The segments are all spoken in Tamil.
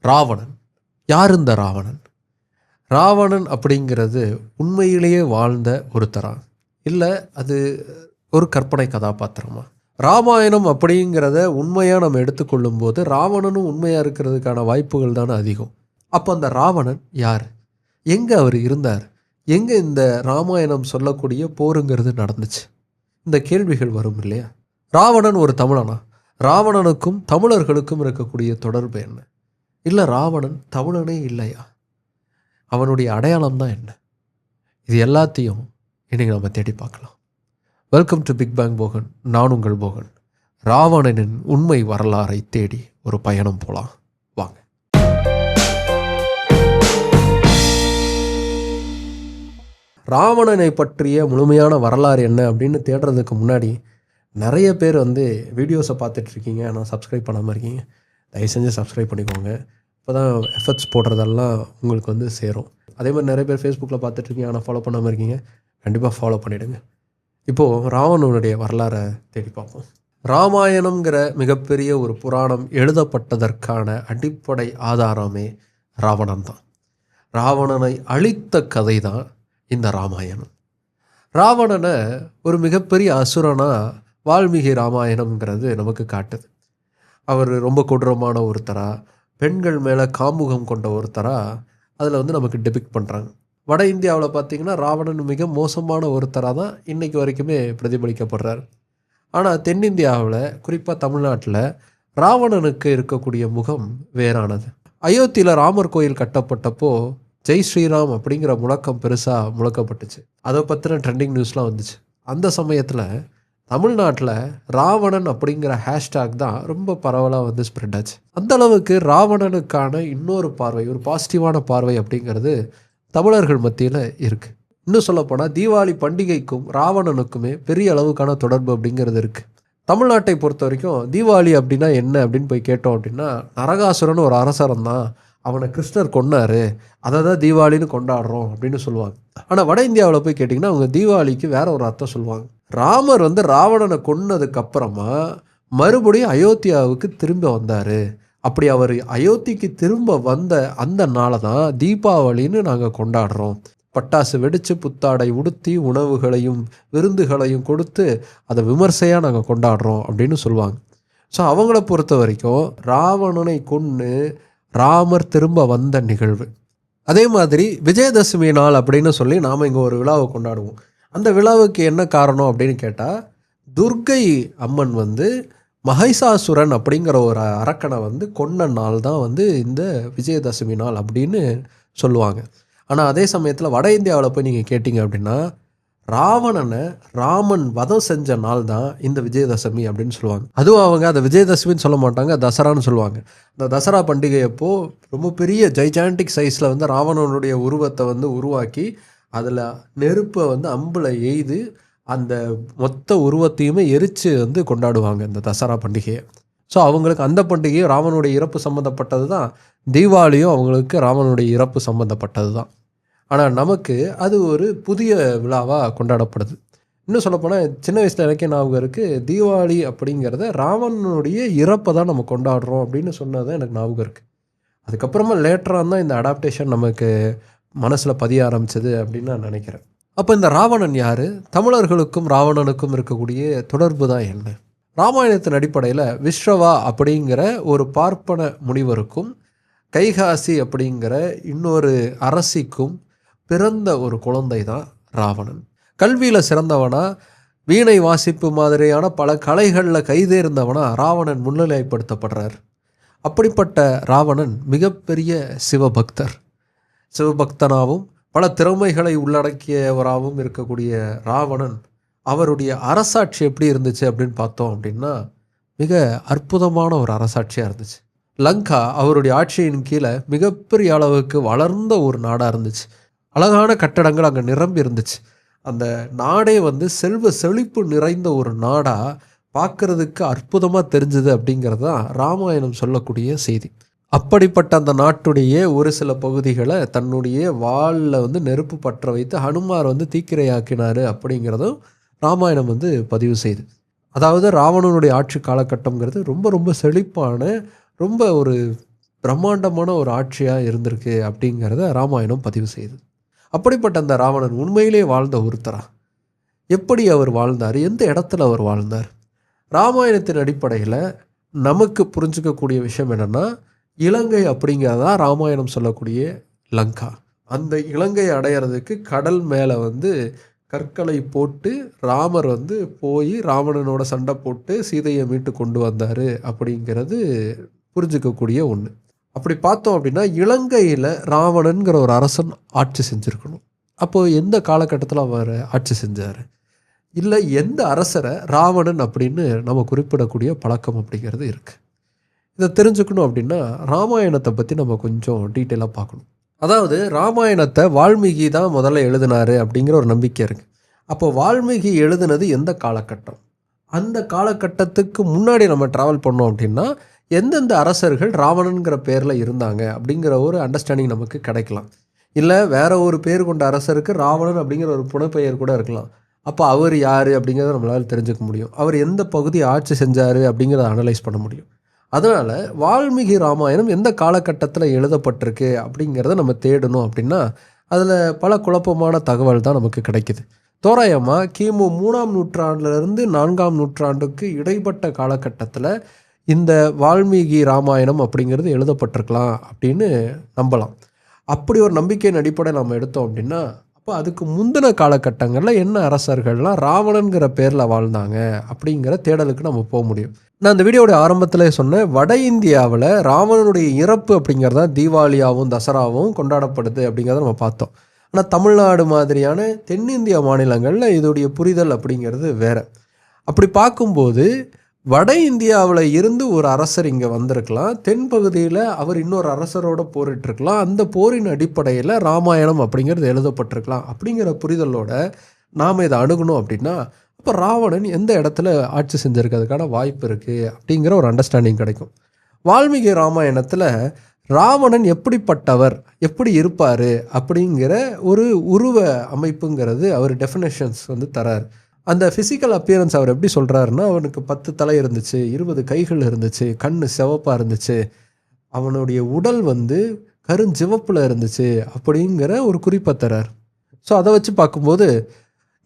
ராவணன். யார் இந்த ராவணன்? ராவணன் அப்படிங்கிறது உண்மையிலேயே வாழ்ந்த ஒருத்தரா? இல்லை அது ஒரு கற்பனை கதாபாத்திரமா? ராமாயணம் அப்படிங்கிறத உண்மையாக நம்ம எடுத்துக்கொள்ளும் போது ராவணனும் உண்மையாக இருக்கிறதுக்கான வாய்ப்புகள் தானே அதிகம். அப்போ அந்த ராவணன் யார்? எங்கே அவர் இருந்தார்? எங்கே இந்த ராமாயணம் சொல்லக்கூடிய போருங்கிறது நடந்துச்சு? இந்த கேள்விகள் வரும் இல்லையா? ராவணன் ஒரு தமிழனா? ராவணனுக்கும் தமிழர்களுக்கும் இருக்கக்கூடிய தொடர்பு என்ன? இல்லை ராவணன் தமிழனே இல்லையா? அவனுடைய அடையாளம் தான் என்ன? இது எல்லாத்தையும் இன்றைக்கி நம்ம தேடி பார்க்கலாம். Welcome to big bang Bogan நான் உங்கள் போகன். ராவணனின் உண்மை வரலாறை தேடி ஒரு பயணம் போகலாம் வாங்க. ராவணனை பற்றிய முழுமையான வரலாறு என்ன அப்படின்னு தேடுறதுக்கு முன்னாடி நிறைய பேர் வந்து வீடியோஸை பார்த்துட்ருக்கீங்க ஆனால் சப்ஸ்கிரைப் பண்ணாமல் இருக்கீங்க. தயவு செஞ்சு சப்ஸ்கிரைப் பண்ணிக்கோங்க. இப்போ தான் எஃபர்ட்ஸ் போடுறதெல்லாம் உங்களுக்கு வந்து சேரும். அதே மாதிரி நிறைய பேர் ஃபேஸ்புக்கில் பார்த்துட்ருக்கீங்க ஆனால் ஃபாலோ பண்ணாமல் இருக்கீங்க. கண்டிப்பாக ஃபாலோ பண்ணிவிடுங்க இப்போது ராவணனுடைய வரலாறை தேடி பார்ப்போம். ராமாயணம்ங்கிற மிகப்பெரிய ஒரு புராணம் எழுதப்பட்டதற்கான அடிப்படை ஆதாரமே ராவணன் தான் ராவணனை அழித்த கதை தான் இந்த ராமாயணம். ராவணனை ஒரு மிகப்பெரிய அசுரனாக வால்மீகி ராமாயணம்ங்கிறது நமக்கு காட்டுது. அவர் ரொம்ப கொடூரமான ஒருத்தராக பெண்கள் மேலே காமுகம் கொண்ட ஒருத்தராக அதில் வந்து நமக்கு டெபிக் பண்ணுறாங்க வட இந்தியாவில் பார்த்தீங்கன்னா ராவணன் மிக மோசமான ஒருத்தராக தான் இன்றைக்கு வரைக்குமே பிரதிபலிக்கப்படுறார். ஆனால் தென்னிந்தியாவில் குறிப்பாக தமிழ்நாட்டில் ராவணனுக்கு இருக்கக்கூடிய முகம் வேறானது. அயோத்தியில் ராமர் கோயில் கட்டப்பட்டப்போ ஜெய் ஸ்ரீராம் அப்படிங்கிற முழக்கம் பெருசாக முழக்கப்பட்டுச்சு. அதை பற்றின ட்ரெண்டிங் நியூஸ்லாம் வந்துச்சு. அந்த சமயத்தில் தமிழ்நாட்டில் ராவணன் அப்படிங்கிற ஹேஷ்டாக் தான் ரொம்ப பரவலாக வந்து ஸ்ப்ரெட் ஆச்சு. அந்த அளவுக்கு ராவணனுக்கான இன்னொரு பார்வை ஒரு பாசிட்டிவான பார்வை அப்படிங்கிறது தமிழர்கள் மத்தியில் இருக்குது இன்னும் சொல்லப்போனால் தீபாவளி பண்டிகைக்கும் ராவணனுக்குமே பெரிய அளவுக்கான தொடர்பு அப்படிங்கிறது இருக்குது தமிழ்நாட்டை பொறுத்த வரைக்கும் தீபாவளி அப்படின்னா என்ன அப்படின்னு போய் கேட்டோம் அப்படின்னா நரகாசுரன் ஒரு அரசரம் தான் அவனை கிருஷ்ணர் கொன்னார். அதை தான் தீபாவளின்னு கொண்டாடுறோம் அப்படின்னு சொல்லுவாங்க. ஆனால் வட இந்தியாவில் போய் கேட்டிங்கன்னா அவங்க தீபாவளிக்கு வேற ஒரு அர்த்தம் சொல்லுவாங்க. ராமர் வந்து ராவணனை கொன்னதுக்கப்புறமா மறுபடியும் அயோத்தியாவுக்கு திரும்ப வந்தார். அப்படி அவர் அயோத்திக்கு திரும்ப வந்த அந்த நாளை தான் தீபாவளின்னு நாங்கள் கொண்டாடுறோம். பட்டாசு வெடித்து புத்தாடை உடுத்தி உணவுகளையும் விருந்துகளையும் கொடுத்து அதை விமர்சையாக நாங்கள் கொண்டாடுறோம் அப்படின்னு சொல்லுவாங்க. ஸோ அவங்கள பொறுத்த வரைக்கும் ராவணனை கொன்று ராமர் திரும்ப வந்த நிகழ்வு. அதே மாதிரி விஜயதசமி நாள் அப்படின்னு சொல்லி நாம் இங்கே ஒரு விழாவை கொண்டாடுவோம். அந்த விழாவுக்கு என்ன காரணம் அப்படின்னு கேட்டால் துர்கை அம்மன் வந்து மகைசாசுரன் அப்படிங்கிற ஒரு அரக்கனை வந்து கொன்ன நாள் தான் வந்து இந்த விஜயதசமி நாள் அப்படின்னு சொல்லுவாங்க. ஆனால் அதே சமயத்தில் வட இந்தியாவில் போய் நீங்கள் கேட்டிங்க அப்படின்னா ராவணனை ராமன் வதம் செஞ்ச நாள் தான் இந்த விஜயதசமி அப்படின்னு சொல்லுவாங்க. அதுவும் அவங்க அதை விஜயதசமின்னு சொல்ல மாட்டாங்க தசரான்னு சொல்லுவாங்க. இந்த தசரா பண்டிகை அப்போ ரொம்ப பெரிய ஜைஜாண்டிக் சைஸில் வந்து ராவணனுடைய உருவத்தை வந்து உருவாக்கி அதில் நெருப்பை வந்து அம்பில் எய்து அந்த மொத்த உருவத்தையுமே எரித்து வந்து கொண்டாடுவாங்க இந்த தசரா பண்டிகையை. ஸோ அவங்களுக்கு அந்த பண்டிகையும் ராமனுடைய இறப்பு சம்மந்தப்பட்டது தான் தீபாவளியும் அவங்களுக்கு ராமனுடைய இறப்பு சம்மந்தப்பட்டது தான் ஆனால் நமக்கு அது ஒரு புதிய விழாவாக கொண்டாடப்படுது. இன்னும் சொல்லப்போனால் சின்ன வயசில் எனக்கே ஞாபகம் இருக்குது தீபாவளி அப்படிங்கிறத ராவணனுடைய இறப்பை தான் நம்ம கொண்டாடுறோம் அப்படின்னு சொன்னது எனக்கு ஞாபகம் இருக்குது அதுக்கப்புறமா லேட்டராக தான் இந்த அடாப்டேஷன் நமக்கு மனசில் பதிய ஆரம்பித்தது அப்படின்னு நான் நினைக்கிறேன். அப்போ இந்த ராவணன் யார்? தமிழர்களுக்கும் ராவணனுக்கும் இருக்கக்கூடிய தொடர்பு தான் என்ன? ராமாயணத்தின் அடிப்படையில் விஸ்ரவா அப்படிங்கிற ஒரு பார்ப்பன முனிவருக்கும் கைகாசி அப்படிங்கிற இன்னொரு அரசிக்கும் பிறந்த ஒரு குழந்தை தான் ராவணன். கல்வியில் சிறந்தவனா வீணை வாசிப்பு மாதிரியான பல கலைகளில் கைதேர்ந்தவனா ராவணன் முன்னிலைப்படுத்தப்படுறார். அப்படிப்பட்ட ராவணன் மிகப்பெரிய சிவபக்தர். சிவபக்தனாகவும் பல திறமைகளை உள்ளடக்கியவராகவும் இருக்கக்கூடிய ராவணன் அவருடைய அரசாட்சி எப்படி இருந்துச்சு அப்படின்னு பார்த்தோம் அப்படின்னா மிக அற்புதமான ஒரு அரசாட்சியாக இருந்துச்சு. லங்கா அவருடைய ஆட்சியின் கீழே மிகப்பெரிய அளவுக்கு வளர்ந்த ஒரு நாடாக இருந்துச்சு. அழகான கட்டடங்கள் அங்கே நிரம்பி இருந்துச்சு. அந்த நாடே வந்து செல்வ செழிப்பு நிறைந்த ஒரு நாடாக பார்க்கறதுக்கு அற்புதமாக தெரிஞ்சுது அப்படிங்கிறது தான் ராமாயணம் சொல்லக்கூடிய செய்தி. அப்படிப்பட்ட அந்த நாட்டுடைய ஒரு சில பகுதிகளை தன்னுடைய வாளில் வந்து நெருப்பு பற்ற வைத்து ஹனுமார் வந்து தீக்கிரையாக்கினார் அப்படிங்கிறதும் ராமாயணம் வந்து பதிவு செய்யுது அதாவது ராவணனுடைய ஆட்சி காலகட்டம்ங்கிறது ரொம்ப ரொம்ப செழிப்பான ரொம்ப ஒரு பிரம்மாண்டமான ஒரு ஆட்சியாக இருந்திருக்கு அப்படிங்கிறத ராமாயணம் பதிவு செய்யுது அப்படிப்பட்ட அந்த ராவணன் உண்மையிலே வாழ்ந்த ஒருத்தரா? எப்படி அவர் வாழ்ந்தார்? எந்த இடத்துல அவர் வாழ்ந்தார்? ராமாயணத்தின் அடிப்படையில் நமக்கு புரிஞ்சுக்கக்கூடிய விஷயம் என்னென்னா இலங்கை அப்படிங்கிறதா ராமாயணம் சொல்லக்கூடிய லங்கா. அந்த இலங்கை அடையிறதுக்கு கடல் மேலே வந்து கற்களை போட்டு ராமர் வந்து போய் ராவணனோட சண்டை போட்டு சீதையை மீட்டு கொண்டு வந்தார் அப்படிங்கிறது புரிஞ்சுக்கக்கூடிய ஒன்று அப்படி பார்த்தோம் அப்படின்னா இலங்கையில் ராவணன்கிற ஒரு அரசன் ஆட்சி செஞ்சுருக்கணும். அப்போது எந்த காலகட்டத்தில் அவர் ஆட்சி செஞ்சார்? இல்லை எந்த அரசரை ராவணன் அப்படின்னு நம்ம குறிப்பிடக்கூடிய பழக்கம் அப்படிங்கிறது இருக்குது இதை தெரிஞ்சுக்கணும் அப்படின்னா ராமாயணத்தை பற்றி நம்ம கொஞ்சம் டீட்டெயிலாக பார்க்கணும். அதாவது ராமாயணத்தை வால்மீகி தான் முதல்ல எழுதினாரு அப்படிங்கிற ஒரு நம்பிக்கை இருக்குது அப்போ வால்மீகி எழுதுனது எந்த காலகட்டம்? அந்த காலகட்டத்துக்கு முன்னாடி நம்ம ட்ராவல் பண்ணோம் அப்படின்னா எந்தெந்த அரசர்கள் ராவணனுங்கிற பேரில் இருந்தாங்க அப்படிங்கிற ஒரு அண்டர்ஸ்டாண்டிங் நமக்கு கிடைக்கலாம். இல்லை வேற ஒரு பேர் கொண்ட அரசருக்கு ராவணன் அப்படிங்கிற ஒரு புனைப்பெயர் கூட இருக்கலாம். அப்போ அவர் யார் அப்படிங்கிறத நம்மளால் தெரிஞ்சுக்க முடியும். அவர் எந்த பகுதி ஆட்சி செஞ்சார் அப்படிங்கிறத அனலைஸ் பண்ண முடியும். அதனால் வால்மீகி ராமாயணம் எந்த காலகட்டத்தில் எழுதப்பட்டிருக்கு அப்படிங்கிறத நம்ம தேடணும் அப்படின்னா அதில் பல குழப்பமான தகவல் தான் நமக்கு கிடைக்கிது. தோராயமாக கிமு மூணாம் நூற்றாண்டிலிருந்து நான்காம் நூற்றாண்டுக்கு இடைப்பட்ட காலகட்டத்தில் இந்த வால்மீகி ராமாயணம் அப்படிங்கிறது எழுதப்பட்டிருக்கலாம் அப்படின்னு நம்பலாம். அப்படி ஒரு நம்பிக்கையின் அடிப்படையில் நம்ம எடுத்தோம் அப்படின்னா அப்போ அதுக்கு முந்தின காலகட்டங்களில் என்ன அரசர்கள்லாம் ராவணன்கிற பேரில் வாழ்ந்தாங்க அப்படிங்கிற தேடலுக்கு நம்ம போக முடியும். நான் இந்த வீடியோட ஆரம்பத்தில் சொன்னேன் வட இந்தியாவில் ராவணனுடைய இறப்பு அப்படிங்கிறது தான் தீபாவளியாகவும் தசராவும் கொண்டாடப்படுது அப்படிங்கிறத நம்ம பார்த்தோம். ஆனால் தமிழ்நாடு மாதிரியான தென்னிந்திய மாநிலங்களில் இதோடைய புரிதல் அப்படிங்கிறது வேற. அப்படி பார்க்கும்போது வட இந்தியாவில் இருந்து ஒரு அரசர் இங்கே வந்திருக்கலாம் தென்பகுதியில் அவர் இன்னொரு அரசரோட போரிட்டிருக்கலாம் அந்த போரின் அடிப்படையில் ராமாயணம் அப்படிங்கிறது எழுதப்பட்டிருக்கலாம் அப்படிங்கிற புரிதலோட நாம் இதை அணுகணும் அப்படின்னா அப்போ ராவணன் எந்த இடத்துல ஆட்சி செஞ்சுருக்கிறதுக்கான வாய்ப்பு இருக்குது அப்படிங்கிற ஒரு அண்டர்ஸ்டாண்டிங் கிடைக்கும். வால்மீகி ராமாயணத்தில் ராவணன் எப்படிப்பட்டவர் எப்படி இருப்பார் அப்படிங்கிற ஒரு உருவ அமைப்புங்கிறது அவர் டெஃபினேஷன்ஸ் வந்து தரார். அந்த ஃபிசிக்கல் அப்பியரன்ஸ் அவர் எப்படி சொல்கிறாருன்னா அவனுக்கு பத்து தலை இருந்துச்சு இருபது கைகள் இருந்துச்சு கண் சிவப்பாக இருந்துச்சு அவனுடைய உடல் வந்து கருஞ்சிவப்பில் இருந்துச்சு அப்படிங்கிற ஒரு குறிப்பை தரார். ஸோ அதை வச்சு பார்க்கும்போது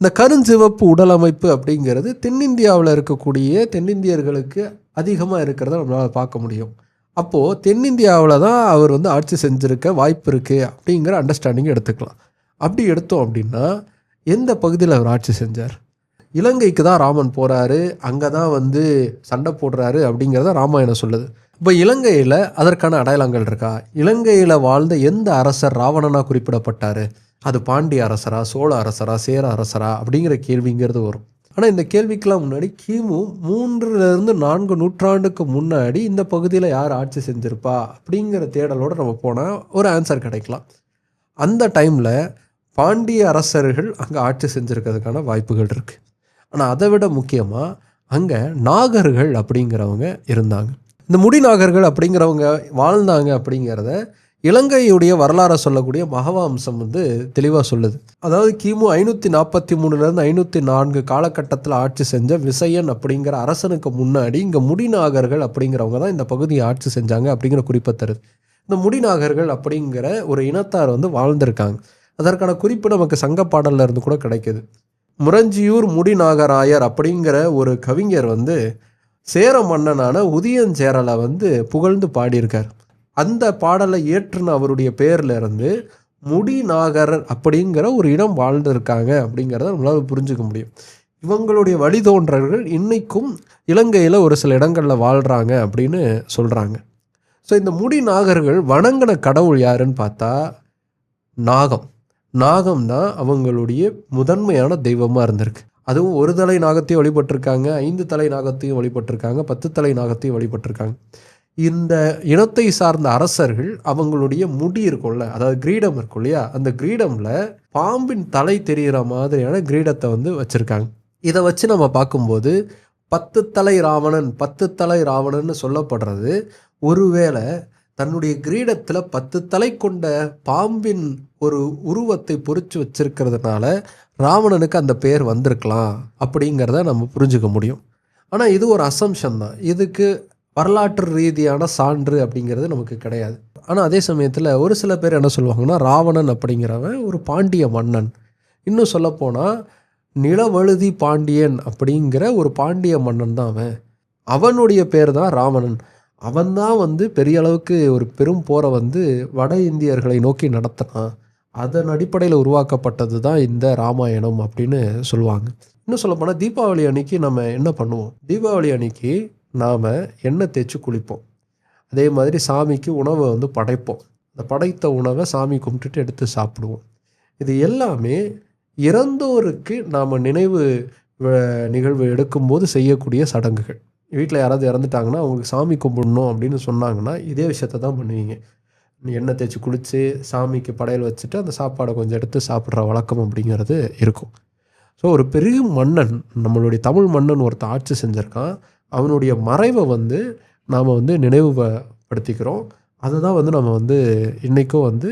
இந்த கருஞ்சிவப்பு உடல் அமைப்பு அப்படிங்கிறது தென்னிந்தியாவில் இருக்கக்கூடிய தென்னிந்தியர்களுக்கு அதிகமாக இருக்கிறத நம்மளால் பார்க்க முடியும். அப்போது தென்னிந்தியாவில் தான் அவர் வந்து ஆட்சி செஞ்சுருக்க வாய்ப்பு இருக்குது அப்படிங்கிற அண்டர்ஸ்டாண்டிங் எடுத்துக்கலாம். அப்படி எடுத்தோம் அப்படின்னா எந்த பகுதியில் அவர் ஆட்சி செஞ்சார்? இலங்கைக்கு தான் ராமன் போகிறாரு அங்கே தான் வந்து சண்டை போடுறாரு அப்படிங்கிறத ராமாயணம் சொல்லுது. இப்போ இலங்கையில் அதற்கான அடையாளங்கள் இருக்கா? இலங்கையில் வாழ்ந்த எந்த அரசர் ராவணனாக குறிப்பிடப்பட்டார்? அது பாண்டிய அரசரா சோழ அரசரா சேர அரசரா அப்படிங்கிற கேள்விங்கிறது வரும். ஆனால் இந்த கேள்விக்கெல்லாம் முன்னாடி கிமு மூன்றுலேருந்து நான்கு நூற்றாண்டுக்கு முன்னாடி இந்த பகுதியில் யார் ஆட்சி செஞ்சுருப்பா அப்படிங்கிற தேடலோடு நம்ம போனால் ஒரு ஆன்சர் கிடைக்கலாம். அந்த டைமில் பாண்டிய அரசர்கள் அங்கே ஆட்சி செஞ்சுருக்கிறதுக்கான வாய்ப்புகள் இருக்குது ஆனால் அதை விட முக்கியமாக அங்கே நாகர்கள் அப்படிங்கிறவங்க இருந்தாங்க. இந்த முடிநாகர்கள் அப்படிங்கிறவங்க வாழ்ந்தாங்க அப்படிங்கிறத இலங்கையுடைய வரலாறை சொல்லக்கூடிய மகவாம்சம் வந்து தெளிவாக சொல்லுது. அதாவது கிமு ஐநூற்றி நாற்பத்தி மூணுலேருந்து ஐநூற்றி நான்கு காலகட்டத்தில் ஆட்சி செஞ்ச விசயன் அப்படிங்கிற அரசனுக்கு முன்னாடி இங்கே முடிநாகர்கள் அப்படிங்கிறவங்க தான் இந்த பகுதியை ஆட்சி செஞ்சாங்க அப்படிங்கிற குறிப்பை தருது. இந்த முடிநாகர்கள் அப்படிங்கிற ஒரு இனத்தார் வந்து வாழ்ந்திருக்காங்க. அதற்கான குறிப்பு நமக்கு சங்க பாடலில் இருந்து கூட கிடைக்குது. முரஞ்சியூர் முடிநாகராயர் அப்படிங்கிற ஒரு கவிஞர் வந்து சேர மன்னனான உதியஞ்சேரலை வந்து புகழ்ந்து பாடியிருக்கார். அந்த பாடலை ஏற்றுன அவருடைய பேரில் இருந்து முடிநாகர் அப்படிங்கிற ஒரு இடம் வாழ்ந்திருக்காங்க அப்படிங்கிறத நம்மளால் புரிஞ்சுக்க முடியும். இவங்களுடைய வழிதோன்றர்கள் இன்றைக்கும் இலங்கையில் ஒரு சில இடங்களில் வாழ்கிறாங்க அப்படின்னு சொல்கிறாங்க ஸோ இந்த முடிநாகர்கள் வணங்கின கடவுள் யாருன்னு பார்த்தா நாகம். நாகம் தான் அவங்களுடைய முதன்மையான தெய்வமாக இருந்திருக்கு. அதுவும் ஒரு தலை நாகத்தையும் வழிபட்டிருக்காங்க ஐந்து தலை நாகத்தையும் வழிபட்டிருக்காங்க பத்து தலை நாகத்தையும் வழிபட்டிருக்காங்க. இந்த இனத்தை சார்ந்த அரசர்கள் அவங்களுடைய முடி இருக்கும்ல அதாவது கிரீடம் இருக்கும் இல்லையா? அந்த கிரீடமில் பாம்பின் தலை தெரிகிற மாதிரியான கிரீடத்தை வந்து வச்சுருக்காங்க. இதை வச்சு நம்ம பார்க்கும்போது பத்து தலை ராவணன் பத்து தலை ராவணன்னு சொல்லப்படுறது ஒருவேளை தன்னுடைய கிரீடத்தில் பத்து தலை கொண்ட பாம்பின் ஒரு உருவத்தை பொறிச்சு வச்சிருக்கிறதுனால ராவணனுக்கு அந்த பெயர் வந்திருக்கலாம் அப்படிங்கிறத நம்ம புரிஞ்சுக்க முடியும். ஆனால் இது ஒரு அசம்ஷன் தான். இதுக்கு வரலாற்று ரீதியான சான்று அப்படிங்கிறது நமக்கு கிடையாது. ஆனால் அதே சமயத்தில் ஒரு சில பேர் என்ன சொல்லுவாங்கன்னா ராவணன் அப்படிங்கிறவன் ஒரு பாண்டிய மன்னன். இன்னும் சொல்லப்போனால் நிலவழுதி பாண்டியன் அப்படிங்கிற ஒரு பாண்டிய மன்னன் தான் அவன். அவனுடைய பேர் தான் ராவணன். அவன்தான் வந்து பெரிய அளவுக்கு ஒரு பெரும் போரை வந்து வட இந்தியர்களை நோக்கி நடத்தினான். அதன் அடிப்படையில் உருவாக்கப்பட்டது தான் இந்த ராமாயணம் அப்படின்னு சொல்லுவாங்க. இன்னும் சொல்லப்போனால் தீபாவளி அன்னைக்கு நம்ம என்ன பண்ணுவோம்? தீபாவளி அன்னைக்கு நாம் எண்ணெய் தேய்ச்சி குளிப்போம். அதே மாதிரி சாமிக்கு உணவை வந்து படைப்போம். அந்த படைத்த உணவை சாமி கும்பிட்டுட்டு எடுத்து சாப்பிடுவோம். இது எல்லாமே இறந்தோருக்கு நாம் நினைவு வ- நிகழ்வு எடுக்கும்போது செய்யக்கூடிய சடங்குகள். வீட்டில் யாராவது இறந்துட்டாங்கன்னா அவங்களுக்கு சாமி கும்பிடணும் அப்படின்னு சொன்னாங்கன்னா இதே விஷயத்த தான் பண்ணுவீங்க. எண்ணெய் தேய்ச்சி குளித்து சாமிக்கு படையல் வச்சுட்டு அந்த சாப்பாடை கொஞ்சம் எடுத்து சாப்பிட்ற வழக்கம் அப்படிங்கிறது இருக்கும். ஸோ ஒரு பெரிய மன்னன் நம்மளுடைய தமிழ் மன்னன் ஒருத்தர் ஆட்சி செஞ்சுருக்கான். அவனுடைய மறைவை வந்து நாம் வந்து நினைவுபடுத்திக்கிறோம். அதை தான் வந்து நம்ம வந்து இன்றைக்கும் வந்து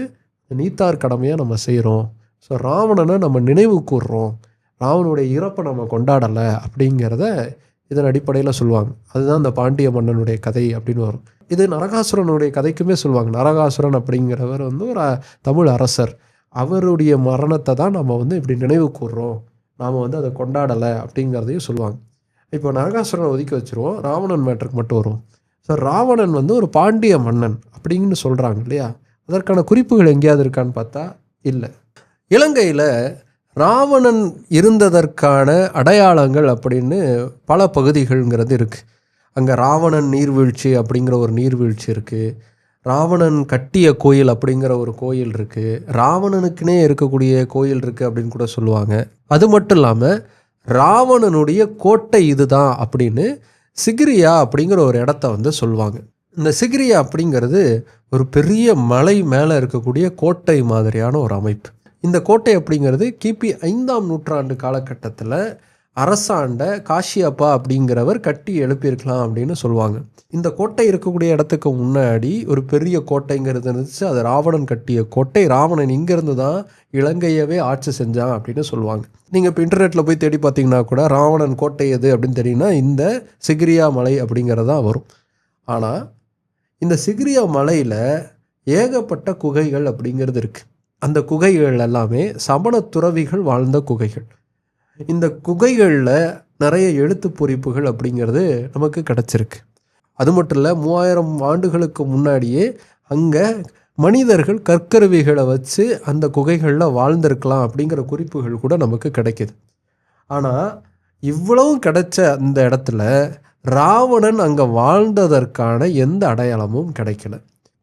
நீத்தார் கடமையாக நம்ம செய்கிறோம் ஸோ ராவணனை நம்ம நினைவு கூர்றோம் ராவனுடைய இறப்பை நம்ம கொண்டாடலை அப்படிங்கிறத இதன் அடிப்படையில் சொல்லுவாங்க. அதுதான் இந்த பாண்டிய மன்னனுடைய கதை அப்படின்னு வரும். இது நரகாசுரனுடைய கதைக்குமே சொல்லுவாங்க. நரகாசுரன் அப்படிங்கிறவர் வந்து ஒரு தமிழ் அரசர். அவருடைய மரணத்தை தான் நம்ம வந்து இப்படி நினைவு கூர்றோம் நாம் வந்து அதை கொண்டாடலை அப்படிங்கிறதையும் சொல்லுவாங்க. இப்போ நாகாசுரனை ஒதுக்கி வச்சுருவோம். ராவணன் மேட்டருக்கு மட்டும் வரும் ஸோ ராவணன் வந்து ஒரு பாண்டிய மன்னன் அப்படின்னு சொல்கிறாங்க இல்லையா? அதற்கான குறிப்புகள் எங்கேயாவது இருக்கான்னு பார்த்தா இல்லை. இலங்கையில் ராவணன் இருந்ததற்கான அடையாளங்கள் அப்படின்னு பல பகுதிகள்ங்கிறது இருக்குது அங்கே ராவணன் நீர்வீழ்ச்சி அப்படிங்கிற ஒரு நீர்வீழ்ச்சி இருக்குது ராவணன் கட்டிய கோயில் அப்படிங்கிற ஒரு கோயில் இருக்குது ராவணனுக்குனே இருக்கக்கூடிய கோயில் இருக்குது அப்படின்னு கூட சொல்லுவாங்க. அது மட்டும் இல்லாமல் ராவணனுடைய கோட்டை இதுதான் அப்படின்னு சிகிரியா அப்படிங்கிற ஒரு இடத்த வந்து சொல்லுவாங்க. இந்த சிகிரியா அப்படிங்கிறது ஒரு பெரிய மலை மேலே இருக்கக்கூடிய கோட்டை மாதிரியான ஒரு அமைப்பு. இந்த கோட்டை அப்படிங்கிறது கிபி ஐந்தாம் நூற்றாண்டு காலகட்டத்தில் அரசாண்ட காஷியப்பா அப்படிங்கிறவர் கட்டி எழுப்பியிருக்கலாம் அப்படின்னு சொல்லுவாங்க. இந்த கோட்டை இருக்கக்கூடிய இடத்துக்கு முன்னாடி ஒரு பெரிய கோட்டைங்கிறது இருந்துச்சு. அது ராவணன் கட்டிய கோட்டை. ராவணன் இங்கேருந்து தான் இலங்கையவே ஆட்சி செஞ்சான் அப்படின்னு சொல்லுவாங்க. நீங்கள் இப்போ இன்டர்நெட்டில் போய் தேடி பார்த்தீங்கன்னா கூட ராவணன் கோட்டை எது அப்படின்னு தெரியும்னா இந்த சிகிரியா மலை அப்படிங்கிறது தான் வரும். ஆனால் இந்த சிகிரியா மலையில் ஏகப்பட்ட குகைகள் அப்படிங்கிறது இருக்குது அந்த குகைகள் எல்லாமே சமண துறவிகள் வாழ்ந்த குகைகள். இந்த குகைகளில் நிறைய எழுத்து பொறிப்புகள் அப்படிங்கிறது நமக்கு கிடச்சிருக்கு. அது மட்டும் இல்லை மூவாயிரம் ஆண்டுகளுக்கு முன்னாடியே அங்கே மனிதர்கள் கற்கருவிகளை வச்சு அந்த குகைகளில் வாழ்ந்திருக்கலாம் அப்படிங்கிற குறிப்புகள் கூட நமக்கு கிடைக்கிது. ஆனால் இவ்வளவும் கிடைச்ச அந்த இடத்துல ராவணன் அங்கே வாழ்ந்ததற்கான எந்த அடையாளமும் கிடைக்கல.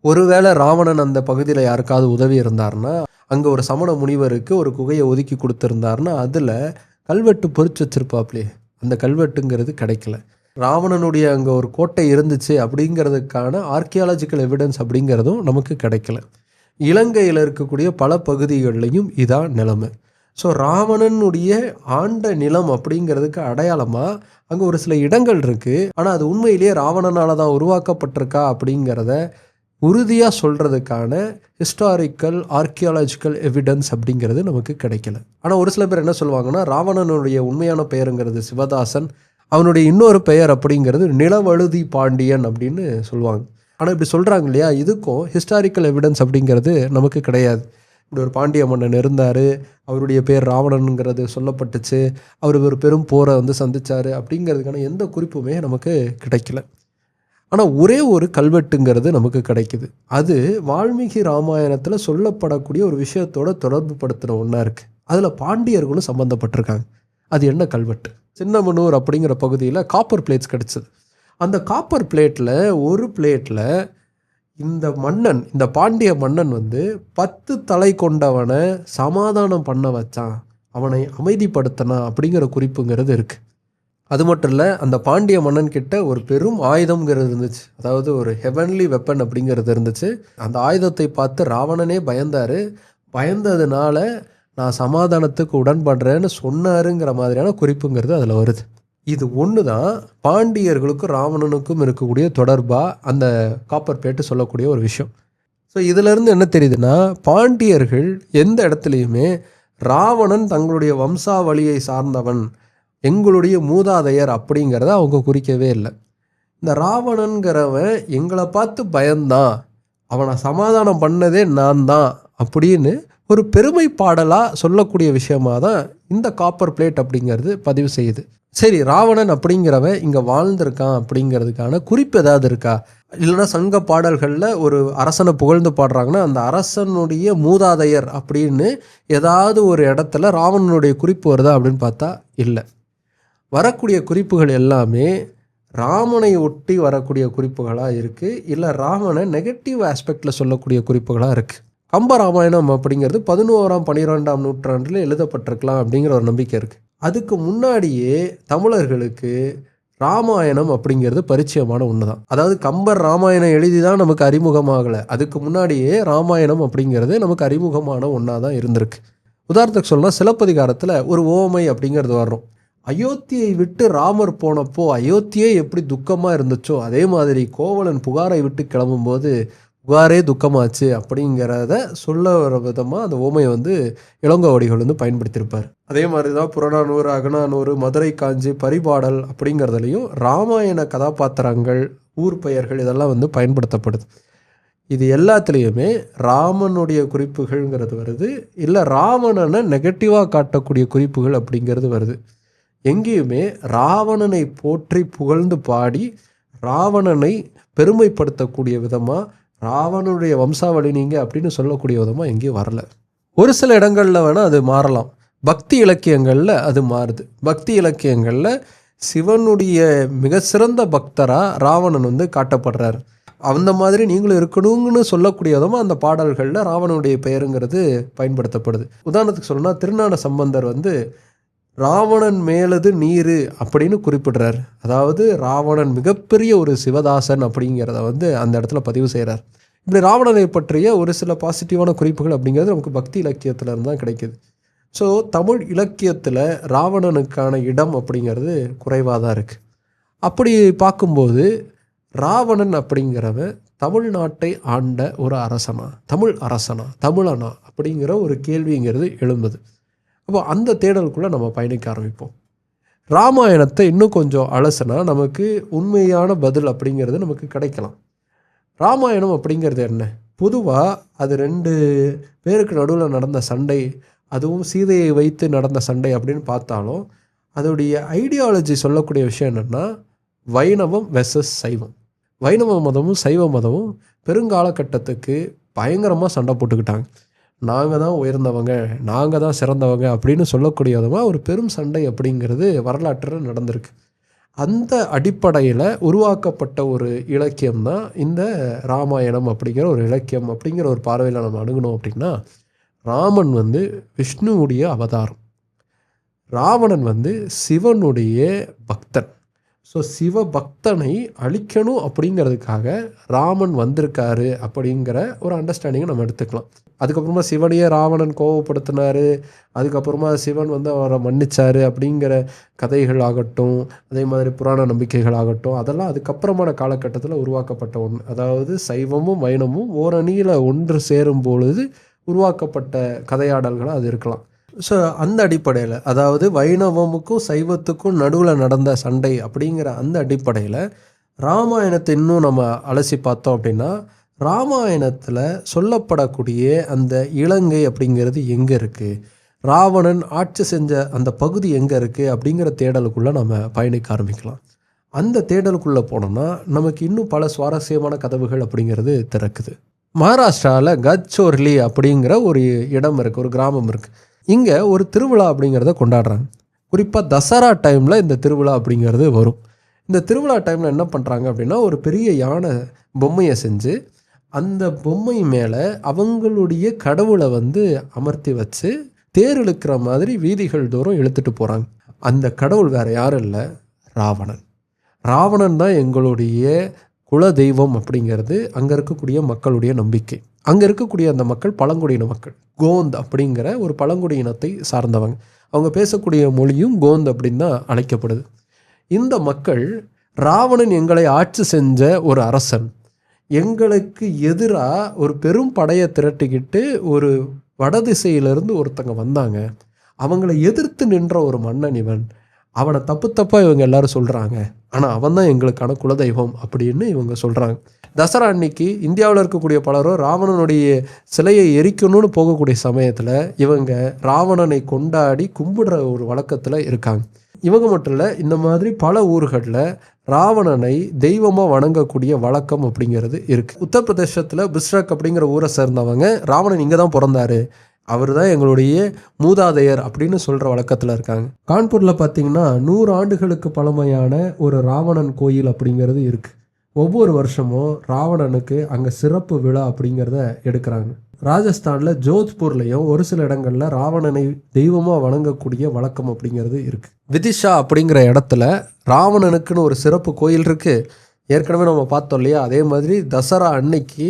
ஒருவேளை ராவணன் அந்த பகுதியில் யாருக்காவது உதவி இருந்தாருன்னா அங்கே ஒரு சமண முனிவருக்கு ஒரு குகையை ஒதுக்கி கொடுத்துருந்தாருன்னா அதில் கல்வெட்டு பொறிச்சு வச்சிருப்பாப்லே. அந்த கல்வெட்டுங்கிறது கிடைக்கல. ராவணனுடைய அங்கே ஒரு கோட்டை இருந்துச்சு அப்படிங்கிறதுக்கான ஆர்கியாலஜிக்கல் எவிடன்ஸ் அப்படிங்கிறதும் நமக்கு கிடைக்கல. இலங்கையில் இருக்கக்கூடிய பல பகுதிகள்லையும் இதான் நிலைமை. ஸோ ராவணனுடைய ஆண்ட நிலம் அப்படிங்கிறதுக்கு அடையாளமாக அங்கே ஒரு சில இடங்கள் இருக்குது ஆனால் அது உண்மையிலேயே ராவணனால் தான் உருவாக்கப்பட்டிருக்கா அப்படிங்கிறத உறுதியாக சொல்கிறதுக்கான ஹிஸ்டாரிக்கல் ஆர்கியாலஜிக்கல் எவிடன்ஸ் அப்படிங்கிறது நமக்கு கிடைக்கல. ஆனால் ஒரு சில பேர் என்ன சொல்லுவாங்கன்னா ராவணனுடைய உண்மையான பெயருங்கிறது சிவதாசன் அவனுடைய இன்னொரு பெயர் அப்படிங்கிறது நிலவழுதி பாண்டியன் அப்படின்னு சொல்லுவாங்க. ஆனால் இப்படி சொல்கிறாங்க இல்லையா? இதுக்கும் ஹிஸ்டாரிக்கல் எவிடன்ஸ் அப்படிங்கிறது நமக்கு கிடையாது. இப்படி ஒரு பாண்டிய மன்னன் இருந்தார் அவருடைய பேர் ராவணனுங்கிறது சொல்லப்பட்டுச்சு அவர் ஒரு பெரும் போரை வந்து சந்திச்சார் அப்படிங்கிறதுக்கான எந்த குறிப்புமே நமக்கு கிடைக்கல. ஆனால் ஒரே ஒரு கல்வெட்டுங்கிறது நமக்கு கிடைக்குது. அது வால்மீகி ராமாயணத்தில் சொல்லப்படக்கூடிய ஒரு விஷயத்தோட தொடர்பு படுத்துகிற ஒன்றா இருக்குது அதில் பாண்டியர்களும் சம்மந்தப்பட்டிருக்காங்க அது என்ன கல்வெட்டு? சின்னமனூர் அப்படிங்கிற பகுதியில் காப்பர் பிளேட்ஸ் கிடச்சிது. அந்த காப்பர் பிளேட்டில் ஒரு பிளேட்டில் இந்த மன்னன் இந்த பாண்டிய மன்னன் வந்து பத்து தலை கொண்டவனை சமாதானம் பண்ண வச்சான். அவனை அமைதிப்படுத்தினான் அப்படிங்கிற குறிப்புங்கிறது இருக்குது அது மட்டும் இல்லை அந்த பாண்டிய மன்னன் கிட்ட ஒரு பெரும் ஆயுதம்ங்கிறது இருந்துச்சு. அதாவது ஒரு ஹெவன்லி வெப்பன் அப்படிங்கிறது இருந்துச்சு. அந்த ஆயுதத்தை பார்த்து ராவணனே பயந்தார். பயந்ததுனால நான் சமாதானத்துக்கு உடன்படுறேன்னு சொன்னாருங்கிற மாதிரியான குறிப்புங்கிறது அதில் வருது. இது ஒன்று தான் பாண்டியர்களுக்கும் ராவணனுக்கும் இருக்கக்கூடிய தொடர்பாக அந்த காப்பர் பிளேட்டு சொல்லக்கூடிய ஒரு விஷயம். ஸோ இதிலேருந்து என்ன தெரியுதுன்னா பாண்டியர்கள் எந்த இடத்துலையுமே ராவணன் தங்களுடைய வம்சாவளியை சார்ந்தவன் எங்களுடைய மூதாதையர் அப்படிங்கிறத அவங்க குறிக்கவே இல்லை. இந்த ராவணன்கிறவன் எங்களை பார்த்து பயந்தான். அவனை சமாதானம் பண்ணதே நான் தான் அப்படின்னு ஒரு பெருமை பாடலாக சொல்லக்கூடிய விஷயமாக தான் இந்த காப்பர் பிளேட் அப்படிங்கிறது பதிவு செய்யுது. சரி ராவணன் அப்படிங்கிறவன் இங்கே வாழ்ந்திருக்கான் அப்படிங்கிறதுக்கான குறிப்பு ஏதாவது இருக்கா? இல்லைன்னா சங்க பாடல்களில் ஒரு அரசனை புகழ்ந்து பாடுறாங்கன்னா அந்த அரசனுடைய மூதாதையர் அப்படின்னு ஏதாவது ஒரு இடத்துல ராவணனுடைய குறிப்பு வருதா அப்படின்னு பார்த்தா இல்லை. வரக்கூடிய குறிப்புகள் எல்லாமே ராமனை ஒட்டி வரக்கூடிய குறிப்புகளாக இருக்குது இல்லை ராமனை நெகட்டிவ் ஆஸ்பெக்டில் சொல்லக்கூடிய குறிப்புகளாக இருக்குது கம்பராமாயணம் அப்படிங்கிறது பதினோராம் பன்னிரெண்டாம் நூற்றாண்டில் எழுதப்பட்டிருக்கலாம் அப்படிங்கிற ஒரு நம்பிக்கை இருக்குது அதுக்கு முன்னாடியே தமிழர்களுக்கு ராமாயணம் அப்படிங்கிறது பரிச்சயமான ஒன்று தான் அதாவது கம்பர் ராமாயணம் எழுதி தான் நமக்கு அறிமுகமாகலை. அதுக்கு முன்னாடியே ராமாயணம் அப்படிங்கிறது நமக்கு அறிமுகமான ஒன்றா தான் இருந்திருக்கு. உதாரணத்துக்கு சொல்லலாம் சிலப்பதிகாரத்தில் ஒரு ஓமை அப்படிங்கிறது வர்றோம். அயோத்தியை விட்டு ராமர் போனப்போ அயோத்தியே எப்படி துக்கமாக இருந்துச்சோ அதே மாதிரி கோவலன் புகாரை விட்டு கிளம்பும்போது புகாரே துக்கமாச்சு அப்படிங்கிறத சொல்ல வர விதமாக அந்த ஓமையை வந்து இளங்கோவடிகள் வந்து பயன்படுத்தியிருப்பார். அதே மாதிரி தான் புறநானூறு அகநானூறு மதுரை காஞ்சி பரிபாடல் அப்படிங்கிறதுலையும் ராமாயண கதாபாத்திரங்கள் ஊர் பெயர்கள் இதெல்லாம் வந்து பயன்படுத்தப்படுது. இது எல்லாத்துலேயுமே ராமனுடைய குறிப்புகள்ங்கிறது வருது. இல்லை ராவணனை நெகட்டிவாக காட்டக்கூடிய குறிப்புகள் அப்படிங்கிறது வருது. எங்கேயுமே ராவணனை போற்றி புகழ்ந்து பாடி ராவணனை பெருமைப்படுத்தக்கூடிய விதமாக ராவணனுடைய வம்சாவளி நீங்கள் அப்படின்னு சொல்லக்கூடிய விதமாக எங்கேயும் வரல. ஒரு சில இடங்களில் வேணால் அது மாறலாம். பக்தி இலக்கியங்களில் அது மாறுது. பக்தி இலக்கியங்களில் சிவனுடைய மிக சிறந்த பக்தராக ராவணன் வந்து காட்டப்படுறார். அந்த மாதிரி நீங்களும் இருக்கணுங்கன்னு சொல்லக்கூடிய விதமாக அந்த பாடல்களில் ராவணனுடைய பெயருங்கிறது பயன்படுத்தப்படுது. உதாரணத்துக்கு சொல்லணும்னா திருநான சம்பந்தர் வந்து ராவணன் மேலது நீர் அப்படின்னு குறிப்பிடுறார். அதாவது ராவணன் மிகப்பெரிய ஒரு சிவதாசன் அப்படிங்கிறத வந்து அந்த இடத்துல பதிவு செய்கிறார் இப்படி ராவணனை பற்றிய ஒரு சில பாசிட்டிவான குறிப்புகள் அப்படிங்கிறது நமக்கு பக்தி இலக்கியத்தில் இருந்து தான் கிடைக்குது. ஸோ தமிழ் இலக்கியத்தில் ராவணனுக்கான இடம் அப்படிங்கிறது குறைவாக தான் இருக்குது அப்படி பார்க்கும்போது ராவணன் அப்படிங்கிறவன் தமிழ்நாட்டை ஆண்ட ஒரு அரசனா? தமிழ் அரசனா? தமிழனா? அப்படிங்கிற ஒரு கேள்விங்கிறது எழும்புது. அப்போ அந்த தேடலுக்குள்ளே நம்ம பயணிக்க ஆரம்பிப்போம். ராமாயணத்தை இன்னும் கொஞ்சம் அலசுனா நமக்கு உண்மையான பதில் அப்படிங்கிறது நமக்கு கிடைக்கலாம். ராமாயணம் அப்படிங்கிறது என்ன? பொதுவாக அது ரெண்டு பேருக்கு நடுவில் நடந்த சண்டை அதுவும் சீதையை வைத்து நடந்த சண்டை அப்படின்னு பார்த்தாலும் அதோடைய ஐடியாலஜி சொல்லக்கூடிய விஷயம் என்னென்னா வைணவம் வெசஸ் சைவம். வைணவ மதமும் சைவ மதமும் பெருங்காலகட்டத்துக்கு பயங்கரமாக சண்டை போட்டுக்கிட்டாங்க. நாங்கள் தான் உயர்ந்தவங்க நாங்கள் தான் சிறந்தவங்க அப்படின்னு சொல்லக்கூடிய விதமாக ஒரு பெரும் சண்டை அப்படிங்கிறது வரலாற்றில் நடந்திருக்கு. அந்த அடிப்படையில் உருவாக்கப்பட்ட ஒரு இலக்கியம் தான் இந்த ராமாயணம் அப்படிங்கிற ஒரு இலக்கியம் அப்படிங்கிற ஒரு பார்வையில் நம்ம அணுகணும் அப்படின்னா ராமன் வந்து விஷ்ணுவுடைய அவதாரம். ராவணன் வந்து சிவனுடைய பக்தன். ஸோ சிவ பக்தனை அழிக்கணும் அப்படிங்கிறதுக்காக ராமன் வந்திருக்காரு அப்படிங்கிற ஒரு அண்டர்ஸ்டாண்டிங்கை நம்ம எடுத்துக்கலாம். அதுக்கப்புறமா சிவனையே ராவணன் கோவப்படுத்தினார். அதுக்கப்புறமா சிவன் வந்து அவரை மன்னிச்சார் அப்படிங்கிற கதைகள் ஆகட்டும் அதே மாதிரி புராண நம்பிக்கைகள் ஆகட்டும் அதெல்லாம் அதுக்கப்புறமான காலகட்டத்தில் உருவாக்கப்பட்ட ஒன்று அதாவது சைவமும் வைணமும் ஓரணியில் ஒன்று சேரும் பொழுது உருவாக்கப்பட்ட கதையாடல்களாக அது இருக்கலாம். ஸோ அந்த அடிப்படையில் அதாவது வைணவமுக்கும் சைவத்துக்கும் நடுவில் நடந்த சண்டை அப்படிங்கிற அந்த அடிப்படையில் ராமாயணத்தை இன்னும் நம்ம அலசி பார்த்தோம் அப்படின்னா ராமாயணத்தில் சொல்லப்படக்கூடிய அந்த இலங்கை அப்படிங்கிறது எங்கே இருக்குது ராவணன் ஆட்சி செஞ்ச அந்த பகுதி எங்கே இருக்குது அப்படிங்கிற தேடலுக்குள்ளே நம்ம பயணிக்க ஆரம்பிக்கலாம். அந்த தேடலுக்குள்ளே போனோம்னா நமக்கு இன்னும் பல சுவாரஸ்யமான கதவுகள் அப்படிங்கிறது திறக்குது. மகாராஷ்டிராவில் கட்சோர்லி அப்படிங்கிற ஒரு இடம் இருக்குது ஒரு கிராமம் இருக்குது இங்கே ஒரு திருவிழா அப்படிங்கிறத கொண்டாடுறாங்க. குறிப்பாக தசரா டைமில் இந்த திருவிழா அப்படிங்கிறது வரும். இந்த திருவிழா டைமில் என்ன பண்ணுறாங்க அப்படின்னா ஒரு பெரிய யானை பொம்மையை செஞ்சு அந்த பொம்மை மேலே அவங்களுடைய கடவுளை வந்து அமர்த்தி வச்சு தேர் இழுக்கிற மாதிரி வீதிகள் தோறும் இழுத்துட்டு போகிறாங்க அந்த கடவுள் வேறு யாரும் இல்லை ராவணன். ராவணன் தான் எங்களுடைய குல தெய்வம் அப்படிங்கிறது அங்கே இருக்கக்கூடிய மக்களுடைய நம்பிக்கை. அங்கே இருக்கக்கூடிய அந்த மக்கள் பழங்குடியின மக்கள். கோந்த் அப்படிங்கிற ஒரு பழங்குடியினத்தை சார்ந்தவங்க. அவங்க பேசக்கூடிய மொழியும் கோந்த் அப்படின்னு தான் அழைக்கப்படுது. இந்த மக்கள் ராவணன் எங்களை ஆட்சி செஞ்ச ஒரு அரசன். எங்களுக்கு எதிராக ஒரு பெரும் படையை திரட்டிக்கிட்டு ஒரு வடதிசையிலிருந்து ஒருத்தங்க வந்தாங்க. அவங்கள எதிர்த்து நின்ற ஒரு மன்னன் இவன். அவனை தப்பு தப்பாக இவங்க எல்லாரும் சொல்கிறாங்க ஆனால் அவன் தான் எங்களுக்கான குலதெய்வம் அப்படின்னு இவங்க சொல்கிறாங்க தசரா அன்னைக்கு இந்தியாவில் இருக்கக்கூடிய பலரும் ராவணனுடைய சிலையை எரிக்கணும்னு போகக்கூடிய சமயத்தில் இவங்க ராவணனை கொண்டாடி கும்பிடுற ஒரு வழக்கத்தில் இருக்காங்க. இவங்க மட்டும் இல்லை இந்த மாதிரி பல ஊர்களில் ராவணனை தெய்வமாக வணங்கக்கூடிய வழக்கம் அப்படிங்கிறது இருக்குது உத்தரப்பிரதேசத்தில் பிஸ்ரக் அப்படிங்கிற ஊரை சேர்ந்தவங்க ராவணன் இங்கே தான் பிறந்தாரு. அவர் தான் எங்களுடைய மூதாதையர் அப்படின்னு சொல்கிற வழக்கத்தில் இருக்காங்க. கான்பூரில் பார்த்தீங்கன்னா நூறு ஆண்டுகளுக்கு பழமையான ஒரு ராவணன் கோயில் அப்படிங்கிறது இருக்குது ஒவ்வொரு வருஷமும் ராவணனுக்கு அங்கே சிறப்பு விழா அப்படிங்கிறத எடுக்கிறாங்க. ராஜஸ்தானில் ஜோத்பூர்லேயும் ஒரு சில இடங்களில் ராவணனை தெய்வமாக வணங்கக்கூடிய வழக்கம் அப்படிங்கிறது இருக்குது விதிஷா அப்படிங்கிற இடத்துல ராவணனுக்குன்னு ஒரு சிறப்பு கோயில் இருக்குது ஏற்கனவே நம்ம பார்த்தோம் இல்லையா? அதே மாதிரி தசரா அன்னைக்கு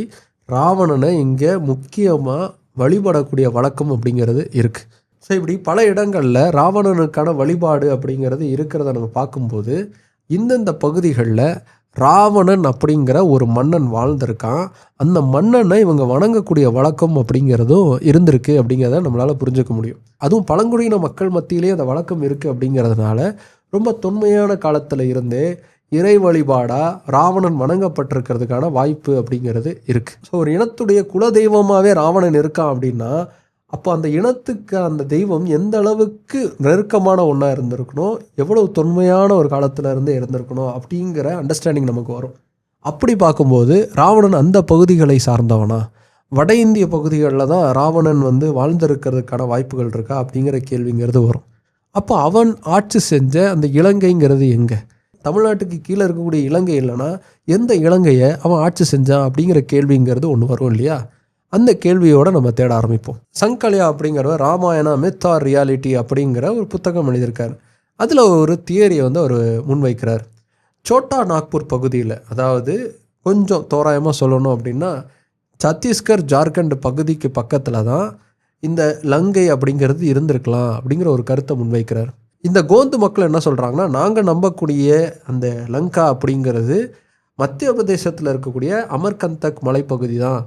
ராவணனை இங்கே முக்கியமாக வழிபடக்கூடிய வழக்கம் அப்படிங்கிறது இருக்குது ஸோ இப்படி பல இடங்களில் ராவணனுக்கான வழிபாடு அப்படிங்கிறது இருக்கிறத நம்ம பார்க்கும்போது இந்தந்த பகுதிகளில் ராவணன் அப்படிங்கிற ஒரு மன்னன் வாழ்ந்திருக்கான். அந்த மன்னனை இவங்க வணங்கக்கூடிய வழக்கம் அப்படிங்கிறதும் இருந்திருக்கு அப்படிங்கிறத நம்மளால் புரிஞ்சுக்க முடியும். அதுவும் பழங்குடியின மக்கள் மத்தியிலே அந்த வழக்கம் இருக்குது அப்படிங்கிறதுனால ரொம்ப தொன்மையான காலத்தில் இருந்தே இறை வழிபாடாக ராவணன் வணங்கப்பட்டிருக்கிறதுக்கான வாய்ப்பு அப்படிங்கிறது இருக்குது ஸோ ஒரு இனத்துடைய குல தெய்வமாகவே ராவணன் இருக்கான் அப்படின்னா அப்போ அந்த இனத்துக்கு அந்த தெய்வம் எந்த அளவுக்கு நெருக்கமான ஒன்றா இருந்திருக்கணும் எவ்வளவு தொன்மையான ஒரு காலத்தில் இருந்து இருந்திருக்கணும் அப்படிங்கிற அண்டர்ஸ்டாண்டிங் நமக்கு வரும். அப்படி பார்க்கும்போது ராவணன் அந்த பகுதிகளை சார்ந்தவனா? வட இந்திய பகுதிகளில் தான் ராவணன் வந்து வாழ்ந்திருக்கிறதுக்கான வாய்ப்புகள் இருக்கா அப்படிங்கிற கேள்விங்கிறது வரும். அப்போ அவன் ஆட்சி செஞ்ச அந்த இலங்கைங்கிறது எங்கே? தமிழ்நாட்டுக்கு கீழே இருக்கக்கூடிய இலங்கை இல்லைன்னா எந்த இலங்கையை அவன் ஆட்சி செஞ்சான் அப்படிங்கிற கேள்விங்கிறது ஒன்று வரும் இல்லையா? அந்த கேள்வியோட நம்ம தேட ஆரம்பிப்போம். சங்கலியா அப்படிங்கிறவர் ராமாயணா மித் ஆர் ரியாலிட்டி அப்படிங்கிற ஒரு புத்தகம் எழுதியிருக்கார். அதில் ஒரு தியரியை வந்து அவர் முன்வைக்கிறார். சோட்டா நாக்பூர் பகுதியில் அதாவது கொஞ்சம் தோராயமாக சொல்லணும் அப்படின்னா சத்தீஸ்கர் ஜார்க்கண்ட் பகுதிக்கு பக்கத்தில் தான் இந்த லங்கை அப்படிங்கிறது இருந்திருக்கலாம் அப்படிங்கிற ஒரு கருத்தை முன்வைக்கிறார். இந்த கோந்து மக்கள் என்ன சொல்கிறாங்கன்னா நாங்கள் நம்பக்கூடிய அந்த லங்கா அப்படிங்கிறது மத்திய பிரதேசத்தில் இருக்கக்கூடிய அமர்கந்தக் மலைப்பகுதி தான்.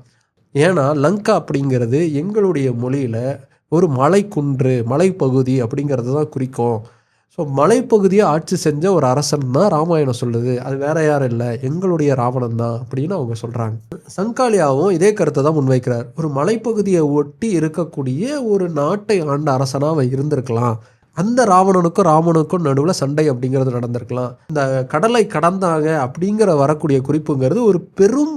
ஏன்னா லங்கா அப்படிங்கிறது எங்களுடைய மொழியில் ஒரு மலைக்குன்று மலைப்பகுதி அப்படிங்கிறது தான் குறிக்கும். ஸோ மலைப்பகுதியை ஆட்சி செஞ்ச ஒரு அரசன் தான் ராமாயணம் சொல்லுது. அது வேற யாரும் இல்லை. எங்களுடைய ராவணன் தான் அப்படின்னு அவங்க சொல்கிறாங்க சங்காலியாவும் இதே கருத்தை தான் முன்வைக்கிறார். ஒரு மலைப்பகுதியை ஒட்டி இருக்கக்கூடிய ஒரு நாட்டை ஆண்ட அரசனாக அவன் இருந்திருக்கலாம். அந்த ராவணனுக்கும் ராமனுக்கும் நடுவில் சண்டை அப்படிங்கிறது நடந்திருக்கலாம். இந்த கடலை கடந்தாங்க அப்படிங்கிற வரக்கூடிய குறிப்புங்கிறது ஒரு பெரும்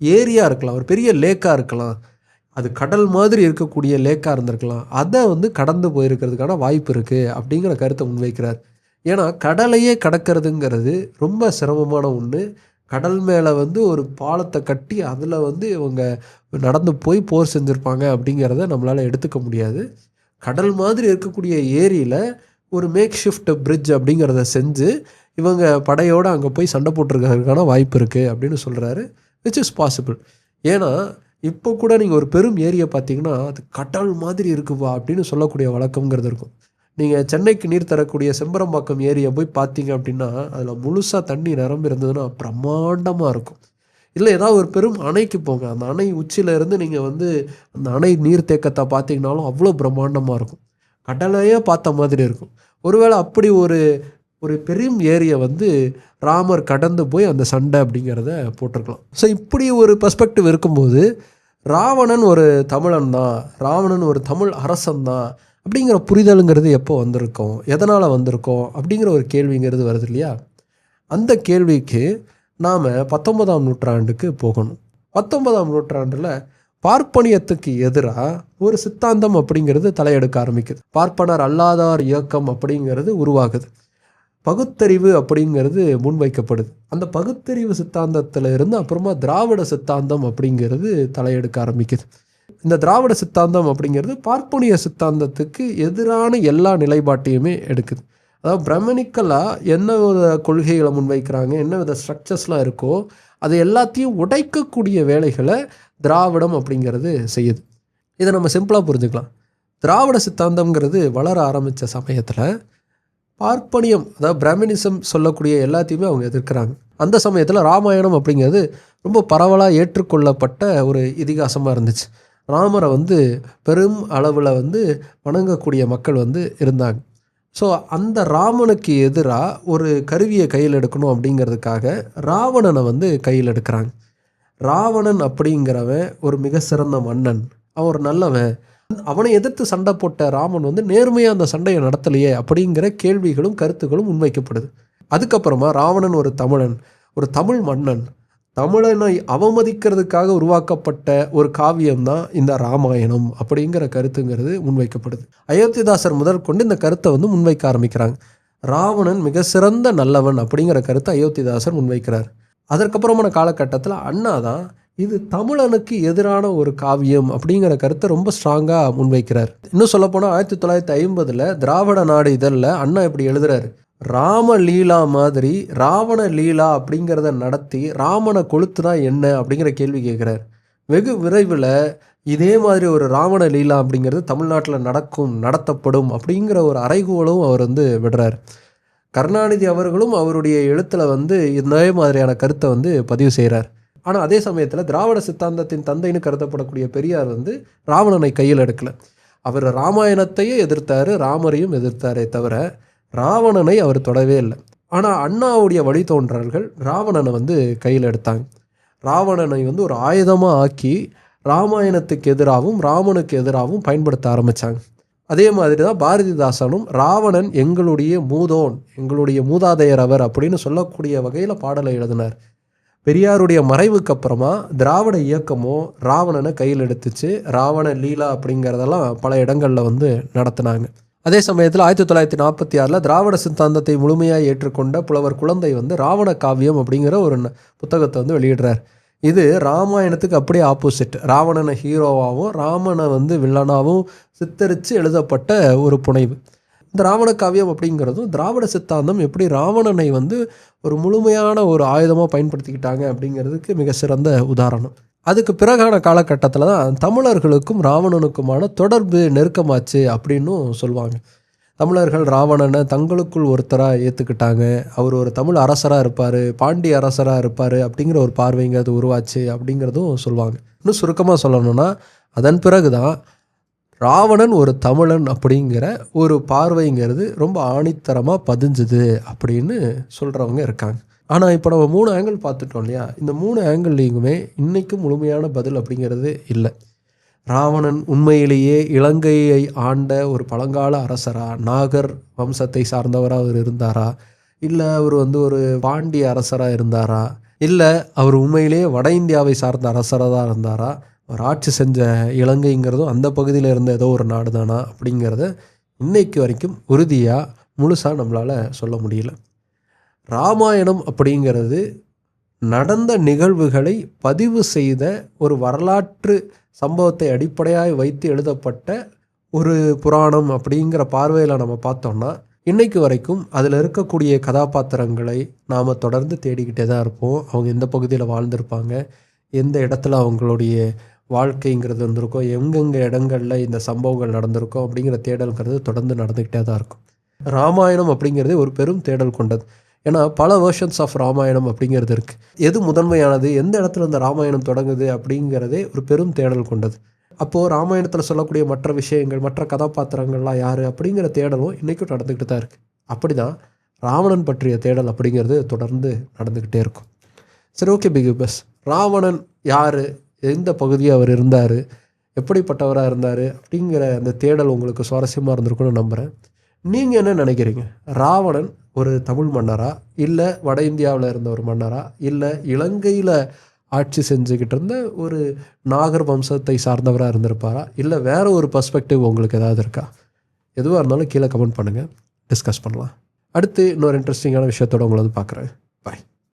ஏரியா இருக்கலாம். ஒரு பெரிய லேக்காக இருக்கலாம். அது கடல் மாதிரி இருக்கக்கூடிய லேக்காக இருந்திருக்கலாம். அதை வந்து கடந்து போயிருக்கிறதுக்கான வாய்ப்பு இருக்குது அப்படிங்கிற கருத்தை முன்வைக்கிறார். ஏன்னா கடலையே கடக்கிறதுங்கிறது ரொம்ப சிரமமான ஒன்று கடல் மேலே வந்து ஒரு பாலத்தை கட்டி அதில் வந்து இவங்க நடந்து போய் போர் செஞ்சுருப்பாங்க அப்படிங்கிறத நம்மளால் எடுத்துக்க முடியாது. கடல் மாதிரி இருக்கக்கூடிய ஏரியில் ஒரு மேக் ஷிஃப்ட் பிரிட்ஜ் அப்படிங்கிறத செஞ்சு இவங்க படையோடு அங்கே போய் சண்டை போட்டிருக்கிறதுக்கான வாய்ப்பு இருக்குது அப்படின்னு சொல்கிறாரு விச் இஸ் பாசிபிள் ஏன்னா இப்போ கூட நீங்கள் ஒரு பெரும் ஏரியை பார்த்தீங்கன்னா அது கடல் மாதிரி இருக்குப்பா அப்படின்னு சொல்லக்கூடிய வழக்கங்கிறது இருக்கும். நீங்கள் சென்னைக்கு நீர் தரக்கூடிய செம்பரம்பாக்கம் ஏரியை போய் பார்த்தீங்க அப்படின்னா அதில் முழுசாக தண்ணி நிரம்பி இருந்ததுன்னா பிரம்மாண்டமாக இருக்கும். இல்லை ஏதாவது ஒரு பெரும் அணைக்கு போங்க. அந்த அணை உச்சியிலேருந்து நீங்கள் வந்து அந்த அணை நீர்த்தேக்கத்தை பார்த்தீங்கனாலும் அவ்வளோ பிரம்மாண்டமாக இருக்கும். கடலையே பார்த்த மாதிரி இருக்கும். ஒருவேளை அப்படி ஒரு ஒரு பெரும் ஏரியை வந்து ராமர் கடந்து போய் அந்த சண்டை அப்படிங்கிறத போட்டிருக்கலாம். ஸோ இப்படி ஒரு பெர்ஸ்பெக்டிவ் இருக்கும்போது ராவணன் ஒரு தமிழன் தான் ராவணன் ஒரு தமிழ் அரசன் தான் அப்படிங்கிற புரிதலுங்கிறது எப்போ வந்திருக்கோம்? எதனால் வந்திருக்கோம்? அப்படிங்கிற ஒரு கேள்விங்கிறது வருது இல்லையா? அந்த கேள்விக்கு நாம் பத்தொன்பதாம் நூற்றாண்டுக்கு போகணும். பத்தொன்பதாம் நூற்றாண்டில் பார்ப்பனியத்துக்கு எதிராக ஒரு சித்தாந்தம் அப்படிங்கிறது தலையெடுக்க ஆரம்பிக்குது. பார்ப்பனர் அல்லாதார் இயக்கம் அப்படிங்கிறது உருவாகுது. பகுத்தறிவு அப்படிங்கிறது முன்வைக்கப்படுது. அந்த பகுத்தறிவு சித்தாந்தத்தில் இருந்து அப்புறமா திராவிட சித்தாந்தம் அப்படிங்கிறது தலையெடுக்க ஆரம்பிக்குது. இந்த திராவிட சித்தாந்தம் அப்படிங்கிறது பார்ப்பனிய சித்தாந்தத்துக்கு எதிரான எல்லா நிலைப்பாட்டையுமே எடுக்குது. அதாவது பிரமணிக்கலாக என்ன வித கொள்கைகளை முன்வைக்கிறாங்க என்ன வித ஸ்ட்ரக்சர்ஸ்லாம் இருக்கோ அது எல்லாத்தையும் உடைக்கக்கூடிய வேலைகளை திராவிடம் அப்படிங்கிறது செய்யுது. இதை நம்ம சிம்பிளாக புரிஞ்சுக்கலாம். திராவிட சித்தாந்தம்ங்கிறது வளர ஆரம்பித்த சமயத்தில் பார்ப்பனியம் அதாவது பிரமினிசம் சொல்லக்கூடிய எல்லாத்தையுமே அவங்க எதிர்க்கிறாங்க. அந்த சமயத்தில் ராமாயணம் அப்படிங்கிறது ரொம்ப பரவலாக ஏற்றுக்கொள்ளப்பட்ட ஒரு இதிகாசமாக இருந்துச்சு. ராமரை வந்து பெரும் அளவில் வந்து வணங்கக்கூடிய மக்கள் வந்து இருந்தாங்க. ஸோ அந்த ராமனுக்கு எதிராக ஒரு கருவியை கையில் எடுக்கணும் அப்படிங்கிறதுக்காக ராவணனை வந்து கையில் எடுக்கிறாங்க. ராவணன் அப்படிங்கிறவன் ஒரு மிக சிறந்த மன்னன். அவன் ஒரு நல்லவன். அவனை எதிர்த்து சண்டை போட்ட ராமன் வந்து நேர்மையாக அந்த சண்டையை நடத்தலையே அப்படிங்கிற கேள்விகளும் கருத்துக்களும் முன்வைக்கப்படுது. அதுக்கப்புறமா ராவணன் ஒரு தமிழன் ஒரு தமிழ் மன்னன். தமிழனை அவமதிக்கிறதுக்காக உருவாக்கப்பட்ட ஒரு காவியம் தான் இந்த ராமாயணம் அப்படிங்கிற கருத்துங்கிறது முன்வைக்கப்படுது. அயோத்திதாசர் முதல் கொண்டு இந்த கருத்தை வந்து முன்வைக்க ஆரம்பிக்கிறாங்க. ராவணன் மிக சிறந்த நல்லவன் அப்படிங்கிற கருத்தை அயோத்திதாசர் முன்வைக்கிறார். அதற்கப்புறமான காலகட்டத்தில் அண்ணா தான் இது தமிழனுக்கு எதிரான ஒரு காவியம் அப்படிங்கிற கருத்தை ரொம்ப ஸ்ட்ராங்காக முன்வைக்கிறார். இன்னும் சொல்லப்போனால் ஆயிரத்தி தொள்ளாயிரத்தி ஐம்பதில் திராவிட நாடு இதழில் அண்ணா இப்படி எழுதுறாரு. ராமலீலா மாதிரி ராவண லீலா அப்படிங்கிறத நடத்தி ராமனை கொளுத்துனா என்ன அப்படிங்கிற கேள்வி கேட்குறார் வெகு விரைவில் இதே மாதிரி ஒரு ராவண லீலா அப்படிங்கிறது தமிழ்நாட்டில் நடக்கும் நடத்தப்படும் அப்படிங்கிற ஒரு அறைகூலும் அவர் வந்து விடுறார். கருணாநிதி அவர்களும் அவருடைய எழுத்தில் வந்து இதே மாதிரியான கருத்தை வந்து பதிவு செய்கிறார் ஆனால் அதே சமயத்தில் திராவிட சித்தாந்தத்தின் தந்தைன்னு கருதப்படக்கூடிய பெரியார் வந்து ராவணனை கையில் எடுக்கல. அவர் ராமாயணத்தையே எதிர்த்தார் ராமரையும் எதிர்த்தாரே தவிர ராவணனை அவர் தொடவே இல்லை. ஆனால் அண்ணாவுடைய வழித்தோன்றல்கள் ராவணனை வந்து கையில் எடுத்தாங்க. ராவணனை வந்து ஒரு ஆயுதமாக ஆக்கி ராமாயணத்துக்கு எதிராகவும் ராமனுக்கு எதிராகவும் பயன்படுத்த ஆரம்பித்தாங்க அதே மாதிரி தான் பாரதிதாசனும் ராவணன் எங்களுடைய மூதோன் எங்களுடைய மூதாதையர் அவர் அப்படின்னு சொல்லக்கூடிய வகையில் பாடலை எழுதினார். பெரியாருடைய மறைவுக்கு அப்புறமா திராவிட இயக்கமோ ராவணனை கையில் எடுத்துச்சு. ராவண லீலா அப்படிங்கிறதெல்லாம் பல இடங்களில் வந்து நடத்தினாங்க. அதே சமயத்தில் ஆயிரத்தி தொள்ளாயிரத்தி நாற்பத்தி ஆறில் திராவிட சித்தாந்தத்தை முழுமையாக ஏற்றுக்கொண்ட புலவர் குழந்தை வந்து ராவண காவியம் அப்படிங்கிற ஒரு புத்தகத்தை வந்து வெளியிடுறார். இது ராமாயணத்துக்கு அப்படியே ஆப்போசிட் ராவணனை ஹீரோவாகவும் ராமனை வந்து வில்லனாகவும் சித்தரித்து எழுதப்பட்ட ஒரு புனைவு. இந்த ராவண காவியம் அப்படிங்கிறதும் திராவிட சித்தாந்தம் எப்படி ராவணனை வந்து ஒரு முழுமையான ஒரு ஆயுதமாக பயன்படுத்திக்கிட்டாங்க அப்படிங்கிறதுக்கு மிக சிறந்த உதாரணம். அதுக்கு பிறகான காலகட்டத்தில் தான் தமிழர்களுக்கும் ராவணனுக்குமான தொடர்பு நெருக்கமாச்சு அப்படின்னும் சொல்லுவாங்க. தமிழர்கள் ராவணனை தங்களுக்குள் ஒருத்தராக ஏற்றுக்கிட்டாங்க அவர் ஒரு தமிழ் அரசராக இருப்பார் பாண்டிய அரசராக இருப்பார் அப்படிங்கிற ஒரு பார்வைங்கிறது உருவாச்சு அப்படிங்கிறதும் சொல்லுவாங்க. இன்னும் சுருக்கமாக சொல்லணும்னா அதன் பிறகு தான் ராவணன் ஒரு தமிழன் அப்படிங்கிற ஒரு பார்வைங்கிறது ரொம்ப ஆணித்தரமாக பதிஞ்சுது அப்படின்னு சொல்கிறவங்க இருக்காங்க. ஆனால் இப்போ நம்ம மூணு ஆங்கிள் பார்த்துட்டோம் இல்லையா? இந்த மூணு ஆங்கிள்லேயுமே இன்றைக்கும் முழுமையான பதில் அப்படிங்கிறது இல்லை. ராவணன் உண்மையிலேயே இலங்கையை ஆண்ட ஒரு பழங்கால அரசரா? நாகர் வம்சத்தை சார்ந்தவராக அவர் இருந்தாரா? இல்லை அவர் வந்து ஒரு பாண்டிய அரசராக இருந்தாரா? இல்லை அவர் உண்மையிலேயே வட இந்தியாவை சார்ந்த அரசராக தான் இருந்தாரா? அவர் ஆட்சி செஞ்ச இலங்கைங்கிறதும் அந்த பகுதியில் இருந்த ஏதோ ஒரு நாடு தானா அப்படிங்கிறத இன்றைக்கு வரைக்கும் உறுதியாக முழுசாக நம்மளால் சொல்ல முடியல. ராமாயணம் அப்படிங்கிறது நடந்த நிகழ்வுகளை பதிவு செய்த ஒரு வரலாற்று சம்பவத்தை அடிப்படையாக வைத்து எழுதப்பட்ட ஒரு புராணம் அப்படிங்கிற பார்வையில் நம்ம பார்த்தோம்னா இன்றைக்கு வரைக்கும் அதில் இருக்கக்கூடிய கதாபாத்திரங்களை நாம் தொடர்ந்து தேடிக்கிட்டே தான் இருப்போம். அவங்க எந்த பகுதியில் வாழ்ந்திருப்பாங்க எந்த இடத்துல அவங்களுடைய வாழ்க்கைங்கிறது வந்திருக்கோ எங்கெங்கே இடங்களில் இந்த சம்பவங்கள் நடந்திருக்கோ அப்படிங்கிற தேடல்ங்கிறது தொடர்ந்து நடந்துக்கிட்டே தான் இருக்கும். ராமாயணம் அப்படிங்கிறது ஒரு பெரும் தேடல் கொண்டது. ஏன்னா பல வேர்ஷன்ஸ் ஆஃப் ராமாயணம் அப்படிங்கிறது இருக்குது எது முதன்மையானது? எந்த இடத்துல இந்த ராமாயணம் தொடங்குது அப்படிங்கிறதே ஒரு பெரும் தேடல் கொண்டது. அப்போது ராமாயணத்தில் சொல்லக்கூடிய மற்ற விஷயங்கள் மற்ற கதாபாத்திரங்கள்லாம் யார் அப்படிங்கிற தேடலும் இன்றைக்கும் நடந்துக்கிட்டு தான் இருக்குது அப்படி தான் ராவணன் பற்றிய தேடல் அப்படிங்கிறது தொடர்ந்து நடந்துக்கிட்டே இருக்கும். சரி ஓகே பிகு பஸ் ராவணன் யார்? எந்த பகுதியாக அவர் இருந்தார்? எப்படிப்பட்டவராக இருந்தார்? அப்படிங்கிற அந்த தேடல் உங்களுக்கு சுவாரஸ்யமாக இருந்திருக்குன்னு நம்புகிறேன் நீங்கள் என்ன நினைக்கிறீங்க? ராவணன் ஒரு தமிழ் மன்னரா? இல்லை வட இந்தியாவில் இருந்த ஒரு மன்னரா? இல்லை இலங்கையில் ஆட்சி செஞ்சுக்கிட்டு இருந்த ஒரு நாகர் வம்சத்தை சார்ந்தவராக இருந்திருப்பாரா? இல்லை வேறு ஒரு பர்ஸ்பெக்டிவ் உங்களுக்கு ஏதாவது இருக்கா? எதுவாக இருந்தாலும் கீழே கமெண்ட் பண்ணுங்கள் டிஸ்கஸ் பண்ணலாம். அடுத்து இன்னொரு இன்ட்ரெஸ்டிங்கான விஷயத்தோடு உங்களை வந்து பார்க்குறேன்.